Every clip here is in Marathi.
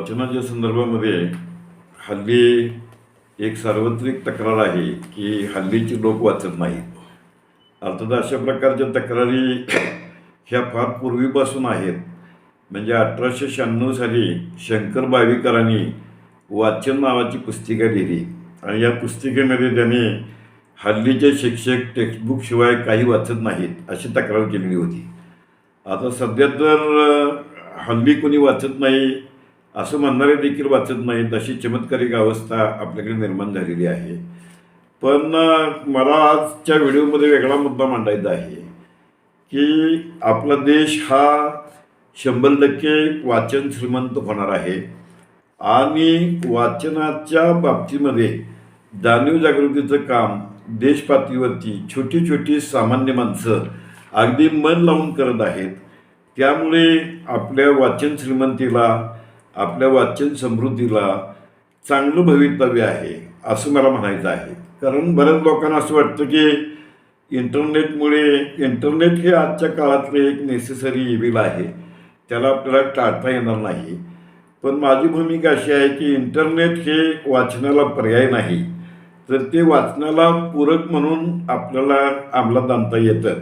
वाचनाच्या संदर्भामध्ये हल्ली एक सार्वत्रिक तक्रार आहे की हल्लीची लोक वाचत नाहीत. अर्थात अशा प्रकारच्या तक्रारी ह्या फार पूर्वीपासून आहेत. म्हणजे अठराशे शहाण्णव साली शंकर बावीकरांनी वाचन नावाची पुस्तिका लिहिली. आणि या पुस्तिकेमध्ये त्यांनी हल्लीचे शिक्षक टेक्स्टबुकशिवाय काही वाचत नाहीत अशी तक्रार केलेली होती. आता सध्या तर हल्ली कोणी वाचत नाही असं म्हणणारे देखील वाचत नाहीत. अशी चमत्कारिक अवस्था आपल्याकडे निर्माण झालेली आहे. पण मला आजच्या व्हिडिओमध्ये वेगळा मुद्दा मांडायचा आहे की आपला देश हा शंभर टक्के वाचन श्रीमंत होणार आहे. आणि वाचनाच्या बाबतीमध्ये जाणीव जागृतीचं काम देशपातळीवरती छोटी छोटी सामान्य माणसं अगदी मन लावून करत आहेत. त्यामुळे आपल्या वाचन श्रीमंतीला आपल्या वाचन समृद्धीला चांगलं भवितव्य आहे असं मला म्हणायचं आहे. कारण बऱ्याच लोकांना असं वाटतं की इंटरनेटमुळे इंटरनेट हे आजच्या काळातलं एक नेसेसरी इव्हिल आहे. त्याला आपल्याला टाळता येणार नाही. पण माझी भूमिका अशी आहे की इंटरनेट हे वाचनाला पर्याय नाही. तर ते वाचनाला पूरक म्हणून आपल्याला अंमलात आणता येतं.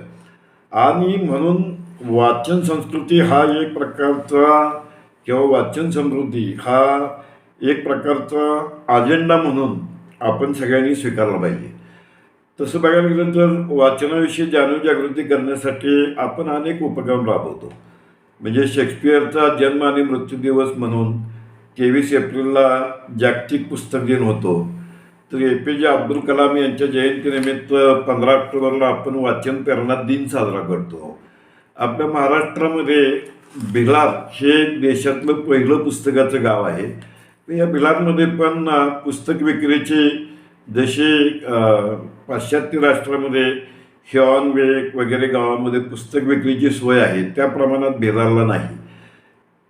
आणि म्हणून वाचन संस्कृती हा एक प्रकारचा किंवा वाचन समृद्धी हा एक प्रकारचा अजेंडा म्हणून आपण सगळ्यांनी स्वीकारला पाहिजे. तसं बघायला गेलं तर वाचनाविषयी जाणीवजागृती करण्यासाठी आपण अनेक उपक्रम राबवतो. म्हणजे शेक्सपियरचा जन्म आणि मृत्यू दिवस म्हणून तेवीस एप्रिलला जागतिक पुस्तक दिन होतो. तर ए पी जे अब्दुल कलाम यांच्या जयंतीनिमित्त पंधरा ऑक्टोबरला आपण वाचन प्रेरणा दिन साजरा करतो. आपल्या महाराष्ट्रामध्ये भिलार हे देशातलं पहिलं पुस्तकाचं गाव आहे. या भिलारमध्ये पण पुस्तक विक्रीचे जसे पाश्चात्य राष्ट्रामध्ये हिऑन वेक वगैरे गावामध्ये पुस्तक विक्रीची सोय आहे त्या प्रमाणात भिलारला नाही.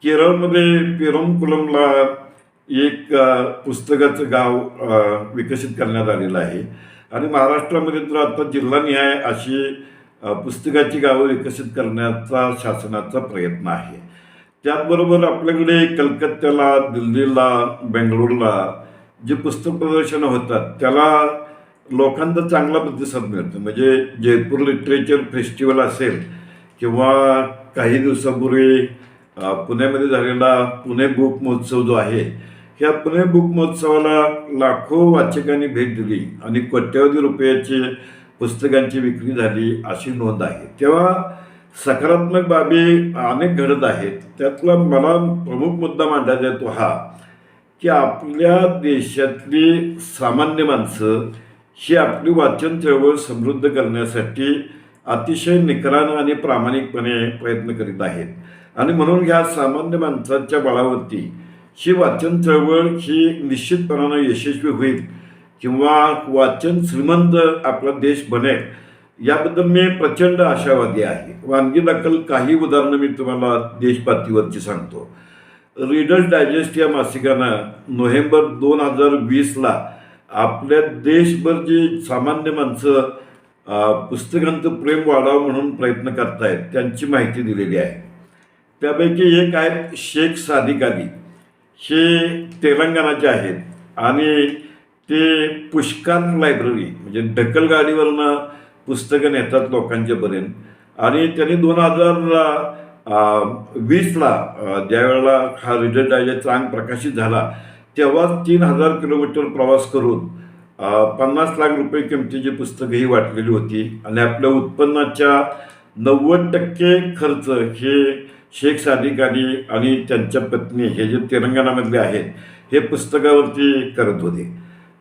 केरळमध्ये पेरमकुलमला एक पुस्तकाचं गाव विकसित करण्यात आलेलं आहे. आणि महाराष्ट्रामध्ये तर आता जिल्हानिहाय अशी पुस्तकाची गावं विकसित करण्याचा शासनाचा प्रयत्न आहे. त्याचबरोबर आपल्याकडे कलकत्त्याला दिल्लीला बेंगळूरला जे पुस्तक प्रदर्शनं होतात त्याला लोकांचा चांगला प्रतिसाद मिळतो. म्हणजे जयपूर लिटरेचर फेस्टिवल असेल किंवा काही दिवसापूर्वी पुण्यामध्ये झालेला पुणे बुक महोत्सव जो आहे ह्या पुणे बुक महोत्सवाला लाखो वाचकांनी भेट दिली आणि कोट्यावधी रुपयाचे पुस्तकांची विक्री झाली अशी नोंद आहे. तेव्हा सकारात्मक बाबी अनेक घडत आहेत. त्यातला मला प्रमुख मुद्दा मांडायचा येतो हा की आपल्या देशातली सामान्य माणसं ही आपली वाचन चळवळ समृद्ध करण्यासाठी अतिशय निकरानं आणि प्रामाणिकपणे प्रयत्न करीत आहेत. आणि म्हणून ह्या सामान्य माणसाच्या बळावरती ही वाचन चळवळ ही निश्चितपणानं यशस्वी होईल किंवा वाचन श्रीमंत आपला देश बनेल याबद्दल मी प्रचंड आशावादी आहे. वानगी दाखल काही उदाहरणं मी तुम्हाला देशपातळीवरची सांगतो. रीडर्स डायजेस्ट या मासिकानं नोव्हेंबर दोन हजार वीसला आपल्या देशभर जे सामान्य माणसं पुस्तकांचं प्रेम वाढावं म्हणून प्रयत्न करतायत त्यांची माहिती दिलेली आहे. त्यापैकी एक आहेत शेख सादिक अली. हे तेलंगणाचे आहेत आणि ते पुष्कान लायब्ररी म्हणजे ढकल गाडीवरनं पुस्तकं नेतात लोकांच्यापर्यंत आणि त्यांनी दोन हजार वीसला ज्यावेळेला हा रिझल्ट आहे चांग प्रकाशित झाला तेव्हा तीन हजार किलोमीटर प्रवास करून पन्नास लाख रुपये किमतीची पुस्तकंही वाटलेली होती. आणि आपल्या उत्पन्नाच्या नव्वद टक्के खर्च हे शेख साधिकारी आणि त्यांच्या पत्नी हे जे तेलंगणामधले आहेत हे पुस्तकावरती करत होते.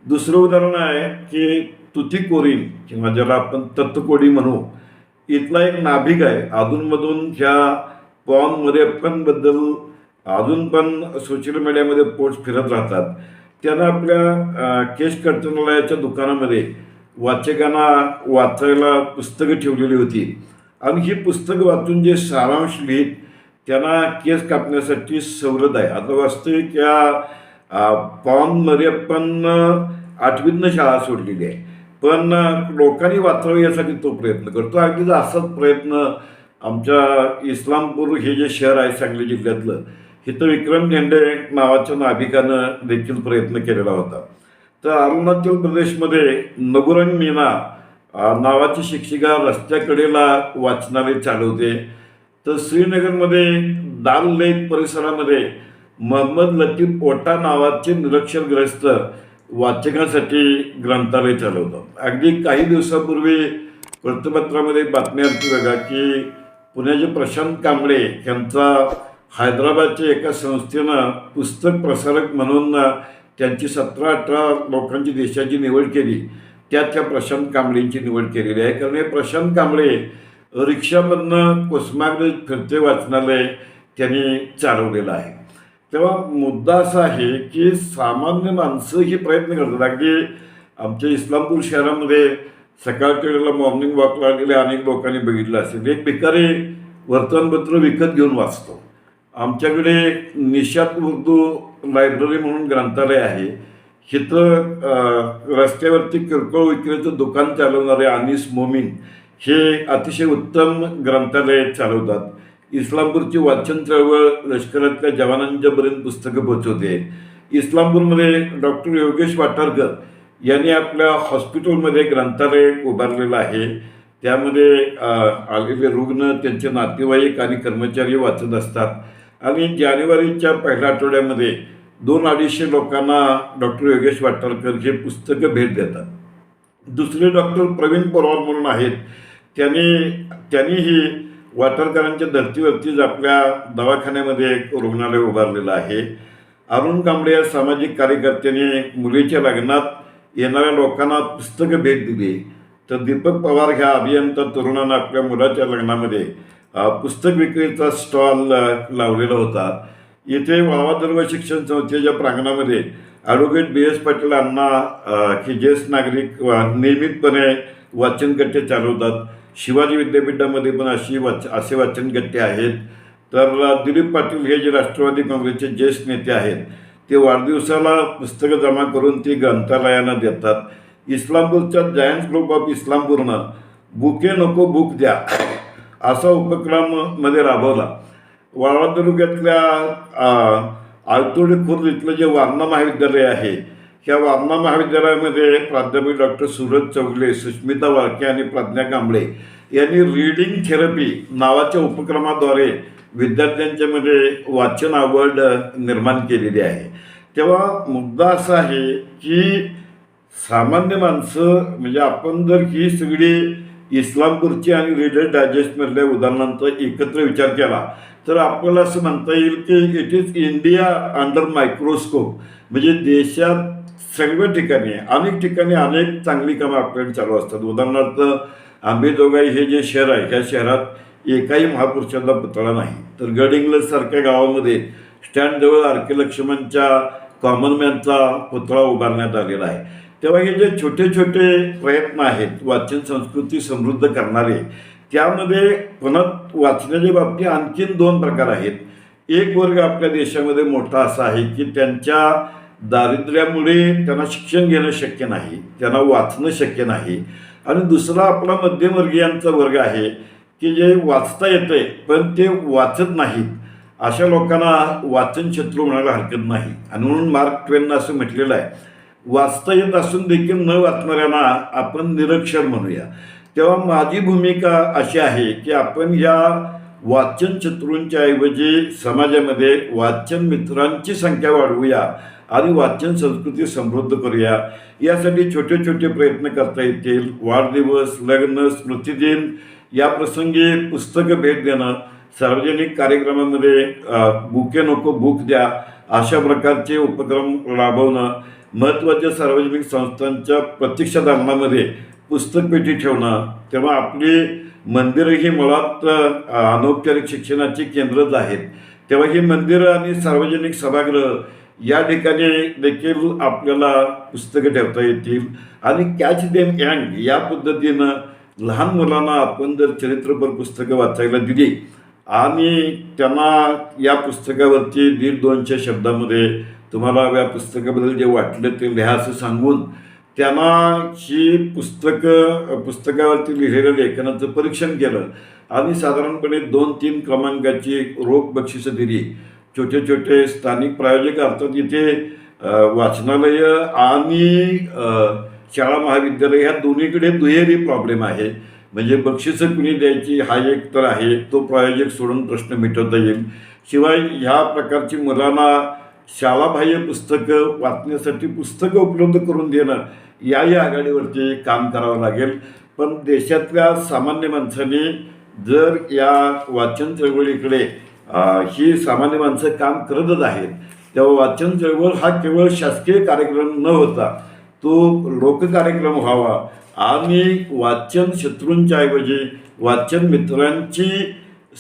दुसरं उदाहरण आहे की तुतीकोरीन किंवा ज्याला आपण तत्तकोडी म्हणू इथला एक नाभिक आहे. अधूनमधून ह्या पॉन मरेप्पनबद्दल अजून पण सोशल मीडियामध्ये पोस्ट फिरत राहतात. त्यांना आपल्या केश कर्तनालयाच्या दुकानामध्ये वाचकांना वाचायला पुस्तकं ठेवलेली होती. आणि ही पुस्तकं वाचून जे सारांश लिहित त्यांना केस कापण्यासाठी सवलत आहे. आता वास्तविक या पॉन मरेप्पन आठवीतनं शाळा सोडलेली आहे. पण लोकांनी वाचावं यासाठी तो प्रयत्न करतो. अगदीच असाच प्रयत्न आमच्या इस्लामपूर हे जे शहर आहे सांगली जिल्ह्यातलं इथं विक्रम झेंडे नावाच्या नाभिकानं देखील प्रयत्न केलेला होता. तर अरुणाचल प्रदेशमध्ये नगुरंग मीना नावाची शिक्षिका रस्त्याकडेला वाचनालय चालवते. तर श्रीनगरमध्ये दाल लेक परिसरामध्ये मोहम्मद लतीफ ओटा नावाचे निरक्षरग्रस्त वाचकांसाठी ग्रंथालय चालवतात अगदी काही दिवसापूर्वी वृत्तपत्रामध्ये बातमी आली बघा की पुण्याचे प्रशांत कांबळे यांचा हैदराबादच्या एका संस्थेनं पुस्तक प्रसारक म्हणून त्यांची सतरा अठरा लोकांची देशाची निवड केली. त्यात त्या प्रशांत कांबळेंची निवड केलेली आहे. कारण हे प्रशांत कांबळे रिक्षामधनं कुसमाग्रज फिरते वाचनालय त्यांनी चालवलेलं आहे. तेव्हा मुद्दा असा आहे की सामान्य माणसं ही प्रयत्न करतात. अगदी आमच्या इस्लामपूर शहरामध्ये सकाळच्या वेळेला मॉर्निंग वॉकला आलेल्या अनेक लोकांनी बघितलं असेल. एक भिकारी वर्तमानपत्र विकत घेऊन वाचतो. आमच्याकडे निशात उर्दू लायब्ररी म्हणून ग्रंथालय आहे. इथं रस्त्यावरती किरकोळ विक्रीचं दुकान चालवणारे अनिस मोमीन हे अतिशय उत्तम ग्रंथालय चालवतात. इस्लामपूरची वाचन चळवळ लष्करातल्या जवानांच्यापर्यंत पुस्तकं पोचवते इस्लामपूरमध्ये डॉक्टर योगेश वाटारकर यांनी आपल्या हॉस्पिटलमध्ये ग्रंथालय उभारलेलं आहे. त्यामध्ये आलेले रुग्ण त्यांचे नातेवाईक आणि कर्मचारी वाचत असतात. आणि जानेवारीच्या पहिल्या आठवड्यामध्ये दोन अडीचशे लोकांना डॉक्टर योगेश वाटारकर हे पुस्तकं भेट देतात. दुसरे डॉक्टर प्रवीण पवार म्हणून आहेत. त्यांनी त्यांनीही वाटरकरांच्या धर्तीवरतीच आपल्या दवाखान्यामध्ये एक रुग्णालय उभारलेलं आहे. अरुण कांबळे या सामाजिक कार्यकर्त्यांनी मुलीच्या लग्नात येणाऱ्या लोकांना पुस्तकं भेट दिली. तर दीपक पवार ह्या अभियंता तरुणांना आपल्या मुलाच्या लग्नामध्ये पुस्तक विक्रीचा स्टॉल लावलेला होता. इथे वावा शिक्षण संस्थेच्या प्रांगणामध्ये advocate B S Patil Anna हे ज्येष्ठ नागरिक अ, नियमितपणे वाचनकट्टे चालवतात. शिवाजी विद्यापीठामध्ये पण अशी वाच असे वाचनकट्टे आहेत. तर दिलीप पाटील हे जे राष्ट्रवादी काँग्रेसचे ज्येष्ठ नेते आहेत ते वाढदिवसाला पुस्तकं जमा करून ती ग्रंथालयांना देतात. इस्लामपूरच्या जायंट ग्रुप ऑफ इस्लामपूरनं बुके नको बुक द्या. असा उपक्रममध्ये राबवला. वाळवा तालुक्यातल्या आळतोडी खुर्द इथलं जे वारणा महाविद्यालय आहे ह्या वारणा महाविद्यालयामध्ये प्राध्यापक डॉक्टर सूरज चौगले सुष्मिता वाळके आणि प्रज्ञा कांबळे यांनी रीडिंग थेरपी नावाच्या उपक्रमाद्वारे विद्यार्थ्यांच्यामध्ये वाचन आवड निर्माण केलेली आहे. तेव्हा मुद्दा असा आहे की सामान्य माणसं म्हणजे आपण जर ही सगळी इस्लामपूरची आणि रिडर डायजेस्टमधल्या उदाहरणांचा एकत्र विचार केला तर आपल्याला असं म्हणता येईल की it is India under microscope म्हणजे देशात सगळ्या ठिकाणी अनेक ठिकाणी अनेक चांगली कामं आपल्याकडे चालू असतात. उदाहरणार्थ आंबेजोगाई हे जे शहर आहे ह्या शहरात एकाही महापुरुषाचा पुतळा नाही. तर गडिंग्लजसारख्या गावामध्ये स्टँडजवळ आरके लक्ष्मणच्या कॉमन मॅनचा पुतळा उभारण्यात आलेला आहे. तेव्हा हे जे छोटे छोटे प्रयत्न आहेत वाचन संस्कृती समृद्ध करणारे त्यामध्ये पुन्हा वाचण्याच्या बाबतीत आणखीन दोन प्रकार आहेत. एक वर्ग आपल्या देशामध्ये मोठा असा आहे की त्यांच्या दारिद्र्यामुळे त्यांना शिक्षण घेणं शक्य नाही त्यांना वाचणं शक्य नाही. आणि दुसरा आपला मध्यमवर्गीयांचा वर्ग आहे की जे वाचता येते पण ते वाचत नाहीत. अशा लोकांना वाचन शत्रू म्हणायला हरकत नाही. आणि म्हणून मार्क ट्वेननं असं म्हटलेलं आहे वाचता येत असून देखील न वाचणाऱ्यांना आपण निरक्षर म्हणूया. तेव्हा माझी भूमिका अशी आहे की आपण या वाचन शत्रूंच्या ऐवजी समाजामध्ये वाचन मित्रांची संख्या वाढवूया. आणि वाचन संस्कृती समृद्ध करूया. यासाठी छोटे छोटे प्रयत्न करता येतील. वाढदिवस लग्न स्मृतिदिन या प्रसंगी पुस्तकं भेट देणं सार्वजनिक कार्यक्रमामध्ये बुके नको बुक द्या अशा प्रकारचे उपक्रम राबवणं महत्त्वाच्या सार्वजनिक संस्थांच्या प्रत्यक्ष दालनामध्ये पुस्तकपेटी ठेवणं तेव्हा आपली मंदिरं ही मुळात अनौपचारिक शिक्षणाची केंद्रच आहेत. तेव्हा ही मंदिरं आणि सार्वजनिक सभागृह या ठिकाणी देखील आपल्याला पुस्तकं ठेवता येतील. आणि कॅच देम यंग या पद्धतीनं लहान मुलांना आपण जर चरित्रपर पुस्तकं वाचायला दिली आणि त्यांना या पुस्तकावरती दीड दोनशे शब्दामध्ये तुम्हाला या पुस्तकाबद्दल जे वाटलं ते लिहा असं सांगून त्यांना ही पुस्तकं पुस्तकावरती लिहिलेल्या लेखनाचं परीक्षण केलं. आणि साधारणपणे दोन तीन क्रमांकाची रोख बक्षिसं दिली. छोटे छोटे स्थानिक प्रायोजक अर्थात इथे वाचनालय वाचनालयं आणि शाळा महाविद्यालय ह्या दोन्हीकडे दुहेरी प्रॉब्लेम आहे. म्हणजे बक्षिसं कुणी द्यायची हा एक तर आहे तो प्रायोजक सोडून प्रश्न मिटवता येईल. शिवाय ह्या प्रकारची मुलांना शाळाबाह्य पुस्तकं वाचण्यासाठी पुस्तकं उपलब्ध करून देणं याही आघाडीवरती काम करावं लागेल. पण देशातल्या सामान्य माणसाने जर या वाचन चळवळीकडे ही सामान्य माणसं काम करतच आहेत. तेव्हा वाचन चळवळ हा केवळ शासकीय कार्यक्रम न होता तो लोककार्यक्रम व्हावा. आणि वाचन शत्रूंच्या ऐवजी वाचन मित्रांची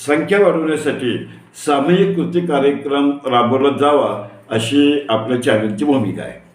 संख्या वाढवण्यासाठी सामूहिक कृती कार्यक्रम राबवला जावा अशी आपल्या चॅनलची भूमिका आहे.